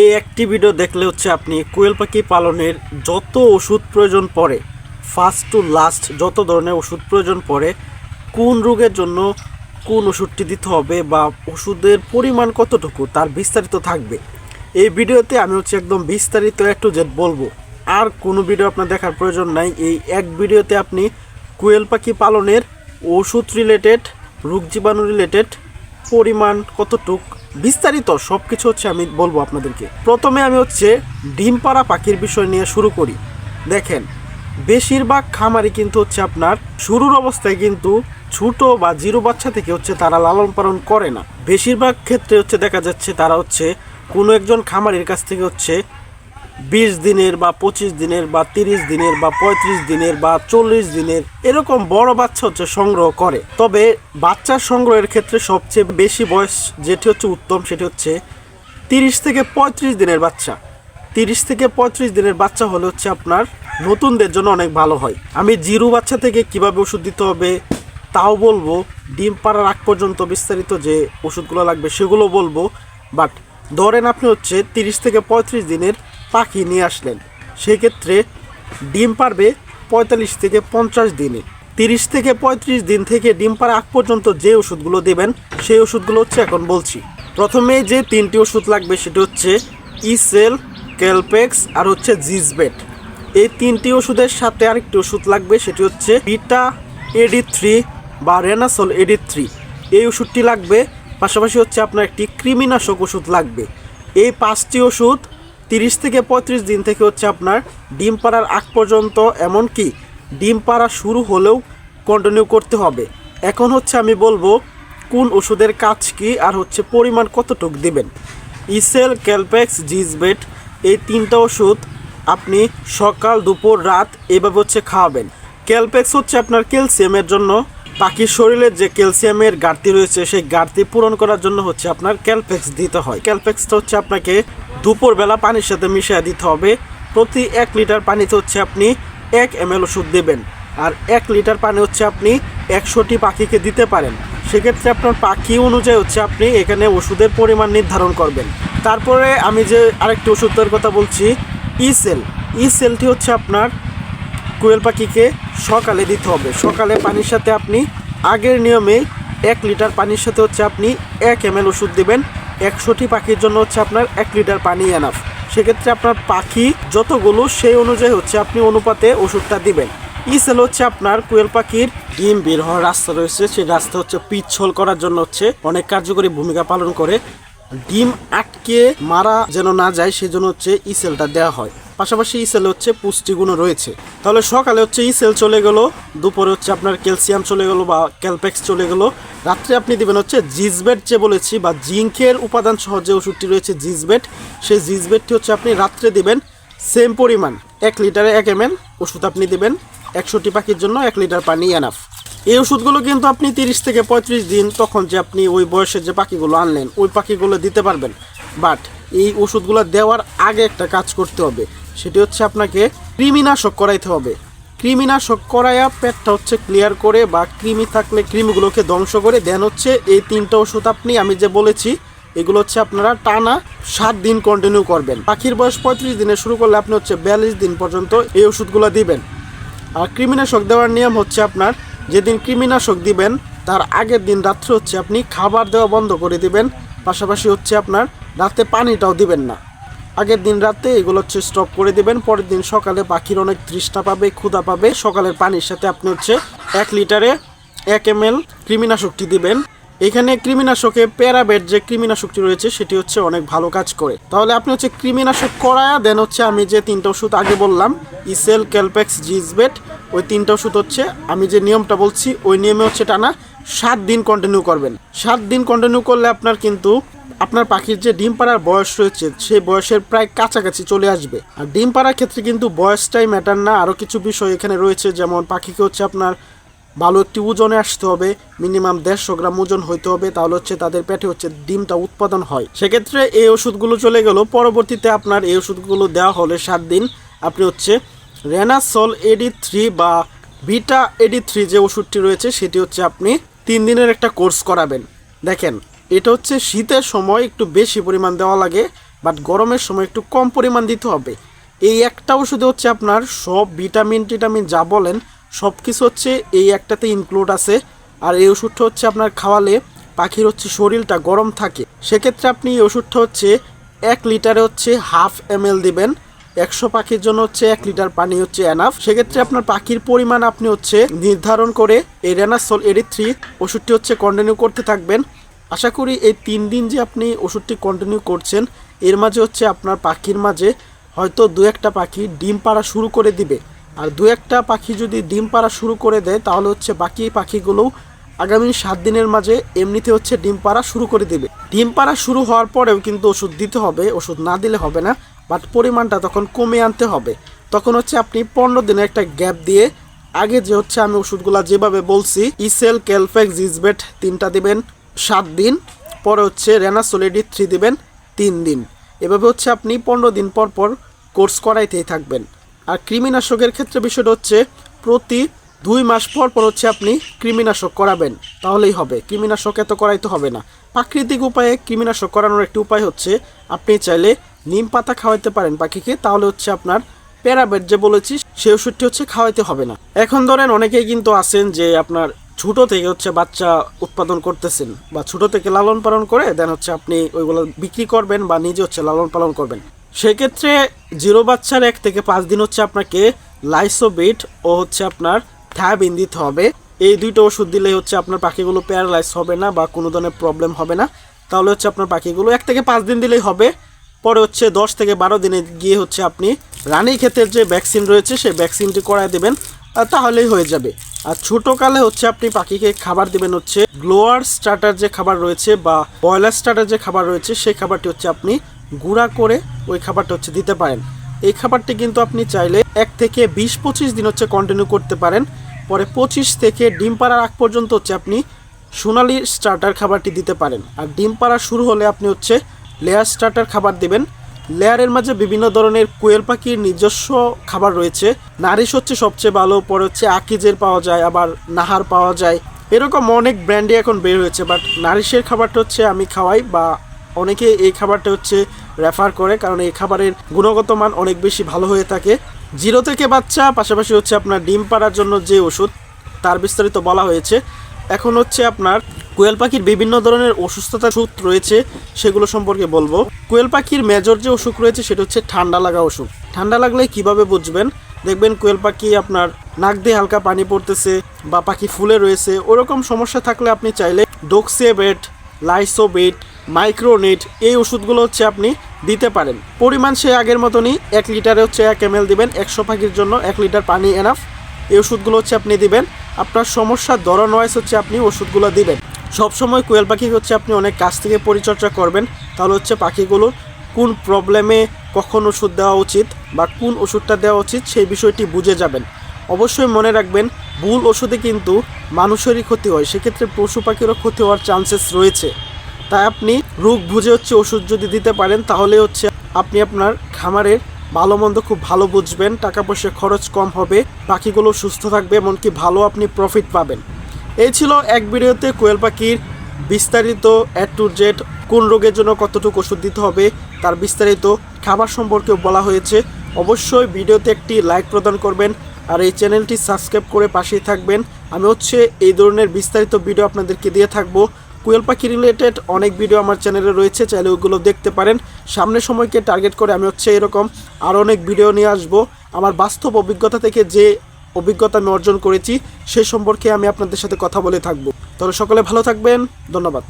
এই একটি ভিডিও দেখলে হচ্ছে আপনি কোয়েল পাখি পালনের যত ওষুধ প্রয়োজন পড়ে ফার্স্ট টু লাস্ট যত ধরনের ওষুধ প্রয়োজন পড়ে, কোন রোগের জন্য কোন ওষুধটি দিতে হবে বা ওষুধের পরিমাণ কতটুকু তার বিস্তারিত থাকবে। এই ভিডিওতে আমি হচ্ছে একদম বিস্তারিত একটু বলব। আর কোনো ভিডিও আপনার দেখার প্রয়োজন নাই। এই এক ভিডিওতে আপনি কোয়েল পাখি পালনের ওষুধ রিলেটেড রোগ জীবাণু রিলেটেড পরিমাণ কতটুক বিস্তারিত সব কিছু হচ্ছে আমি বলব আপনাদেরকে। প্রথমে আমি হচ্ছে ডিম পাড়া পাখির বিষয় নিয়ে শুরু করি। দেখেন, বেশিরভাগ খামারি কিন্তু হচ্ছে আপনার শুরুর অবস্থায় কিন্তু ছোট বা জিরো বাচ্চা থেকে হচ্ছে তারা লালন পালন করে না। বেশিরভাগ ক্ষেত্রে হচ্ছে দেখা যাচ্ছে তারা হচ্ছে কোনো একজন খামারির কাছ থেকে হচ্ছে বিশ দিনের বা পঁচিশ দিনের বা তিরিশ দিনের বা পঁয়ত্রিশ দিনের বা চল্লিশ দিনের এরকম বড় বাচ্চা হচ্ছে সংগ্রহ করে। তবে বাচ্চার সংগ্রহের ক্ষেত্রে সবচেয়ে বেশি বয়স যেটি হচ্ছে উত্তম, সেটি হচ্ছে তিরিশ থেকে পঁয়ত্রিশ দিনের বাচ্চা। তিরিশ থেকে পঁয়ত্রিশ দিনের বাচ্চা হলে হচ্ছে আপনার নতুনদের জন্য অনেক ভালো হয়। আমি জিরু বাচ্চা থেকে কীভাবে ওষুধ দিতে হবে তাও বলব। ডিম পাড়ার আগ পর্যন্ত বিস্তারিত যে ওষুধগুলো লাগবে সেগুলো বলব। বাট ধরেন আপনি হচ্ছে তিরিশ থেকে পঁয়ত্রিশ দিনের পাখি নিয়ে আসলেন। সেক্ষেত্রে ডিম পারবে পঁয়তাল্লিশ থেকে পঞ্চাশ দিনে। তিরিশ থেকে পঁয়ত্রিশ দিন থেকে ডিম পাড়া আগ পর্যন্ত যে ওষুধগুলো দেবেন, সেই ওষুধগুলো হচ্ছে এখন বলছি। প্রথমে যে তিনটি ওষুধ লাগবে সেটি হচ্ছে ইসেল, ক্যালপেক্স আর হচ্ছে জিজবেট এই তিনটি ওষুধের সাথে আরেকটি ওষুধ লাগবে, সেটি হচ্ছে বিটা এডি থ্রি বা রেনাসল এডি থ্রি এই ওষুধটি লাগবে, পাশাপাশি হচ্ছে আপনার একটি কৃমিনাশক ওষুধ লাগবে। এই পাঁচটি ওষুধ তিরিশ থেকে পঁয়ত্রিশ দিন থেকে হচ্ছে আপনার ডিম পাড়ার আগ পর্যন্ত, এমনকি ডিম পাড়া শুরু হলেও কন্টিনিউ করতে হবে। এখন হচ্ছে আমি বলব, কোন ওষুধের কাজ কি আর হচ্ছে পরিমাণ কতটুক দিবেন? ইসেল, ক্যালপেক্স জিজবেট এই তিনটা ওষুধ আপনি সকাল, দুপুর, রাত এভাবে হচ্ছে খাওয়াবেন। ক্যালপেক্স হচ্ছে আপনার ক্যালসিয়ামের জন্য। পাখির শরীরে যে ক্যালসিয়ামের ঘাটতি রয়েছে, সেই ঘাটতি পূরণ করার জন্য হচ্ছে আপনার ক্যালপেক্স দিতে হয়। ক্যালপেক্সটা হচ্ছে আপনাকে দুপুরবেলা পানির সাথে মিশিয়ে দিতে হবে। প্রতি এক লিটার পানিতে হচ্ছে আপনি এক এম এল ওষুধ দেবেন। আর এক লিটার পানি হচ্ছে আপনি একশোটি পাখিকে দিতে পারেন। সেক্ষেত্রে আপনার পাখি অনুযায়ী হচ্ছে আপনি এখানে ওষুধের পরিমাণ নির্ধারণ করবেন। তারপরে আমি যে আরেকটি ওষুধের কথা বলছি, ইসেল। ইসেলটি হচ্ছে আপনার কোয়েল পাখিকে সকালে দিতে হবে। সকালে পানির সাথে আপনি আগের নিয়মে এক লিটার পানির সাথে হচ্ছে আপনি এক এম ওষুধ দেবেন। একশোটি পাখির জন্য হচ্ছে আপনার এক লিটার পানি এনাফ সেক্ষেত্রে আপনার পাখি যতগুলো, সেই অনুযায়ী হচ্ছে আপনি অনুপাতে ওষুধটা দিবেন। ইসেল হচ্ছে আপনার কুয়েল পাখির ডিম বের হওয়ার রাস্তা রয়েছে। সেই রাস্তা হচ্ছে পিচ্ছল করার জন্য হচ্ছে অনেক কার্যকরী ভূমিকা পালন করে। ডিম আটকে মারা যেন না যায়, সেজন্য হচ্ছে ইসেলটা দেওয়া হয়। পাশাপাশি ইসেল হচ্ছে পুষ্টিগুণও রয়েছে। তাহলে সকালে হচ্ছে ইসেল চলে গেল, দুপুরে হচ্ছে আপনার ক্যালসিয়াম চলে গেল বা ক্যালপেক্স চলে গেল। রাত্রে আপনি দিবেন হচ্ছে জিজবেট যে বলেছি বা জিঙ্কের উপাদান সহ যে ওষুধটি রয়েছে জিজবেট সেই জিজবেটটি হচ্ছে আপনি রাত্রে দিবেন সেম পরিমাণ, এক লিটারে এক এম ওষুধ আপনি দিবেন, একশোটি পাখির জন্য এক লিটার পানি এনাফ এই ওষুধগুলো কিন্তু আপনি তিরিশ থেকে পঁয়ত্রিশ দিন তখন যে আপনি ওই বয়সের যে পাখিগুলো আনলেন, ওই পাখিগুলো দিতে পারবেন। বাট এই ওষুধগুলো দেওয়ার আগে একটা কাজ করতে হবে সেটি হচ্ছে আপনাকে কৃমিনাশক করাইতে হবে। কৃমিনাশক করাইয়া পেটটা হচ্ছে ক্লিয়ার করে বা কৃমি থাকলে কৃমিগুলোকে ধ্বংস করে দেন হচ্ছে এই তিনটা ওষুধ আপনি, আমি যে বলেছি, এগুলো হচ্ছে আপনারা টানা সাত দিন কন্টিনিউ করবেন। পাখির বয়স পঁয়ত্রিশ দিনে শুরু করলে আপনি হচ্ছে বিয়াল্লিশ দিন পর্যন্ত এই ওষুধগুলো দিবেন। আর কৃমিনাশক দেওয়ার নিয়ম হচ্ছে আপনার, যেদিন কৃমিনাশক দিবেন, তার আগের দিন রাত্রে হচ্ছে আপনি খাবার দেওয়া বন্ধ করে দিবেন। পাশাপাশি হচ্ছে আপনার রাতে পানিটাও দিবেন না। আগের দিন রাতে এগুলো হচ্ছে স্টপ করে দিবেন। পরের দিন সকালে পাখির অনেক তৃষ্ণা পাবে, ক্ষুধা পাবে। সকালের পানির সাথে আপনি হচ্ছে এক লিটারে এক এম এল কৃমিনাশকটি দিবেন। এখানে কৃমিনাশকে প্যারাবেট যে কৃমিনাশকটি রয়েছে, সেটি হচ্ছে অনেক ভালো কাজ করে। তাহলে আপনি হচ্ছে কৃমিনাশক করায়া দেন হচ্ছে আমি যে তিনটা ওষুধ আগে বললাম, ইসেল, ক্যালপেক্স জিজবেট ওই তিনটা ওষুধ হচ্ছে আমি যে নিয়মটা বলছি, ওই নিয়মে হচ্ছে টানা সাত দিন কন্টিনিউ করবেন। সাত দিন কন্টিনিউ করলে আপনার কিন্তু আপনার পাখির যে ডিম পাড়ার বয়স রয়েছে, সেই বয়সের প্রায় কাছাকাছি চলে আসবে। আর ডিম পাড়ার ক্ষেত্রে কিন্তু বয়সটাই ম্যাটার না। আরও কিছু বিষয় এখানে রয়েছে, যেমন পাখিকে হচ্ছে আপনার ভালো একটি ওজনে আসতে হবে মিনিমাম দেড়শো গ্রাম ওজন হইতে হবে, তাহলে হচ্ছে তাদের পেটে হচ্ছে ডিমটা উৎপাদন হয়। সেক্ষেত্রে এই ওষুধগুলো চলে গেল। পরবর্তীতে আপনার এই ওষুধগুলো দেওয়া হলে সাত দিন আপনি হচ্ছে রেনাসল এডি থ্রি বা ভিটা এডি থ্রি যে ওষুধটি রয়েছে, সেটি হচ্ছে আপনি তিন দিনের একটা কোর্স করাবেন। দেখেন এটা হচ্ছে শীতের সময় একটু বেশি পরিমাণ দেওয়া লাগে বাট গরমের সময় একটু কম পরিমাণ দিতে হবে। এই একটা ওষুধে হচ্ছে আপনার সব ভিটামিন, টিটামিন যা বলেন, সব কিছু হচ্ছে এই একটাতে ইনক্লুড আছে। আর এই ওষুধটা হচ্ছে আপনার খাওয়ালে পাখির হচ্ছে শরীরটা গরম থাকে। সেক্ষেত্রে আপনি এই ওষুধটা হচ্ছে এক লিটারে হচ্ছে হাফ এম এল দিবেন। একশো পাখির জন্য হচ্ছে এক লিটার পানি হচ্ছে এনাফ সেক্ষেত্রে আপনার পাখির পরিমাণ আপনি হচ্ছে নির্ধারণ করে এই রেনাসল এডি থ্রি ওষুধটি হচ্ছে কন্টিনিউ করতে থাকবেন। আশা করি এই তিন দিন যে আপনি ওষুধটি কন্টিনিউ করছেন, এর মাঝে হচ্ছে আপনার পাখির মাঝে হয়তো দু একটা পাখি ডিম পাড়া শুরু করে দিবে। আর দু একটা পাখি যদি ডিম পাড়া শুরু করে দেয়, তাহলে হচ্ছে বাকি পাখিগুলোও আগামী সাত দিনের মাঝে এমনিতে হচ্ছে ডিম পাড়া শুরু করে দিবে। ডিম পাড়া শুরু হওয়ার পরেও কিন্তু ওষুধ দিতে হবে, ওষুধ না দিলে হবে না বাট পরিমাণটা তখন কমে আনতে হবে। তখন হচ্ছে আপনি পনেরো দিনের একটা গ্যাপ দিয়ে আগে যে হচ্ছে আমি ওষুধগুলো যেভাবে বলছি ইসেল ক্যালফেক্স জিজবেট তিনটা দিবেন সাত দিন, পরে হচ্ছে রেনাসোলেডি থ্রি দিবেন, তিন দিন। এভাবে হচ্ছে আপনি পনেরো দিন পর পর কোর্স করাইতেই থাকবেন। আর কৃমিনাশকের ক্ষেত্রে বিষয়টা হচ্ছে, প্রতি দুই মাস পর পর হচ্ছে আপনি কৃমিনাশক করাবেন, তাহলেই হবে। কৃমিনাশক এত করাইতে হবে না। প্রাকৃতিক উপায়ে কৃমিনাশক করানোর একটি উপায় হচ্ছে, আপনি চাইলে নিম পাতা খাওয়াইতে পারেন পাখিকে, তাহলে হচ্ছে আপনার প্যারাবেট যে বলেছি সেই ওষুধটি হচ্ছে খাওয়াইতে হবে না। এখন ধরেন অনেকেই কিন্তু আছেন যে আপনার ছোট থেকে হচ্ছে বাচ্চা উৎপাদন করতেছেন বা ছোট থেকে লালন পালন করে দেন হচ্ছে আপনি ওইগুলো বিক্রি করবেন বা নিজে হচ্ছে লালন পালন করবেন। সেক্ষেত্রে জিরো বাচ্চার এক থেকে পাঁচ দিন হচ্ছে আপনাকে লাইসোবিট ও হচ্ছে আপনার থায়াবিন দিতে হবে। এই দুইটা ওষুধ দিলে হচ্ছে আপনার পাখিগুলো প্যারালাইজ হবে না বা কোনো ধরনের প্রবলেম হবে না। তাহলে হচ্ছে আপনার পাখিগুলো এক থেকে পাঁচ দিন দিলেই হবে। পরে হচ্ছে দশ থেকে বারো দিনে গিয়ে হচ্ছে আপনি রানী ক্ষেতের যে ভ্যাকসিন রয়েছে, সেই ভ্যাকসিনটি করায় দেবেন তাহলেই হয়ে যাবে। আর ছোটোকালে হচ্ছে আপনি পাখিকে খাবার দিবেন হচ্ছে গ্লোয়ার স্টার্টার যে খাবার রয়েছে বা বয়লার স্টার্টার যে খাবার রয়েছে, সেই খাবারটি হচ্ছে আপনি গুঁড়া করে ওই খাবারটা হচ্ছে দিতে পারেন। এই খাবারটি কিন্তু আপনি চাইলে এক থেকে বিশ পঁচিশ দিন হচ্ছে কন্টিনিউ করতে পারেন। পরে পঁচিশ থেকে ডিম পাড়ার আগ পর্যন্ত হচ্ছে আপনি সোনালি স্টার্টার খাবারটি দিতে পারেন। আর ডিম পাড়া শুরু হলে আপনি হচ্ছে লেয়ার স্টার্টার খাবার দিবেন। লেয়ারের মাঝে বিভিন্ন ধরনের কোয়েল পাখির নিজস্ব খাবার রয়েছে। নারিশ হচ্ছে সবচেয়ে ভালো, পরে হচ্ছে আকিজের পাওয়া যায়, আবার নাহার পাওয়া যায়। এরকম অনেক ব্র্যান্ডে এখন বের হয়েছে বাট নারিশের খাবারটা হচ্ছে আমি খাওয়াই বা অনেকে এই খাবারটা হচ্ছে রেফার করে, কারণ এই খাবারের গুণগত মান অনেক বেশি ভালো হয়ে থাকে। জিরো থেকে বাচ্চা, পাশাপাশি হচ্ছে আপনার ডিম পাড়ার জন্য যে ওষুধ, তার বিস্তারিত বলা হয়েছে। এখন হচ্ছে আপনার কোয়েল পাখির বিভিন্ন ধরনের অসুস্থতার ওষুধ রয়েছে, সেগুলো সম্পর্কে বলব। কোয়েল পাখির মেজর যে অসুখ রয়েছে, সেটা হচ্ছে ঠান্ডা লাগা অসুখ। ঠান্ডা লাগলে কীভাবে বুঝবেন? দেখবেন কোয়েল পাখি আপনার নাক দিয়ে হালকা পানি পড়তেছে বা পাখি ফুলে রয়েছে, ওরকম সমস্যা থাকলে আপনি চাইলে ডোক্সেবেট লাইসোবেট মাইক্রোনেট এই ওষুধগুলো হচ্ছে আপনি দিতে পারেন। পরিমাণ সে আগের মতনই এক লিটারে হচ্ছে এক এম দিবেন, একশো পাখির জন্য এক লিটার পানি এনাফ এই ওষুধগুলো হচ্ছে আপনি দিবেন। আপনার সমস্যার ধরন ওয়াইজ হচ্ছে আপনি ওষুধগুলো দিবেন। সবসময় কোয়েল পাখি হচ্ছে আপনি অনেক কাছ থেকে পরিচর্যা করবেন। তাহলে হচ্ছে পাখিগুলো কোন প্রবলেমে কখন ওষুধ দেওয়া উচিত বা কোন ওষুধটা দেওয়া উচিত সেই বিষয়টি বুঝে যাবেন। অবশ্যই মনে রাখবেন, ভুল ওষুধে কিন্তু মানুষেরই ক্ষতি হয়। সেক্ষেত্রে পশু পাখিরও ক্ষতি হওয়ার চান্সেস রয়েছে। তাই আপনি রোগ বুঝে হচ্ছে ওষুধ যদি দিতে পারেন, তাহলে হচ্ছে আপনি আপনার খামারের ভালো মন্দ খুব ভালো বুঝবেন, টাকা পয়সা খরচ কম হবে পাখিগুলো সুস্থ থাকবে, এমনকি ভালো আপনি প্রফিট পাবেন। এই ছিল এক ভিডিওতে কোয়েল পাখির বিস্তারিত অ্যাড টু জেড কোন রোগের জন্য কতটুকু ওষুধ দিতে হবে, তার বিস্তারিত খাবার সম্পর্কেও বলা হয়েছে। অবশ্যই ভিডিওতে একটি লাইক প্রদান করবেন আর এই চ্যানেলটি সাবস্ক্রাইব করে পাশেই থাকবেন। আমি হচ্ছে এই ধরনের বিস্তারিত ভিডিও আপনাদেরকে দিয়ে থাকব। কোয়েল পাখি রিলেটেড অনেক ভিডিও আমার চ্যানেলে রয়েছে, চাইলে ওগুলো দেখতে পারেন। সামনের সময়কে টার্গেট করে আমি হচ্ছে এরকম আরও অনেক ভিডিও নিয়ে আসব। আমার বাস্তব অভিজ্ঞতা থেকে যে অভিজ্ঞতা আমি অর্জন করেছি, সে সম্পর্কে আমি আপনাদের সাথে কথা বলে থাকব। তাহলে সকলে ভালো থাকবেন, ধন্যবাদ।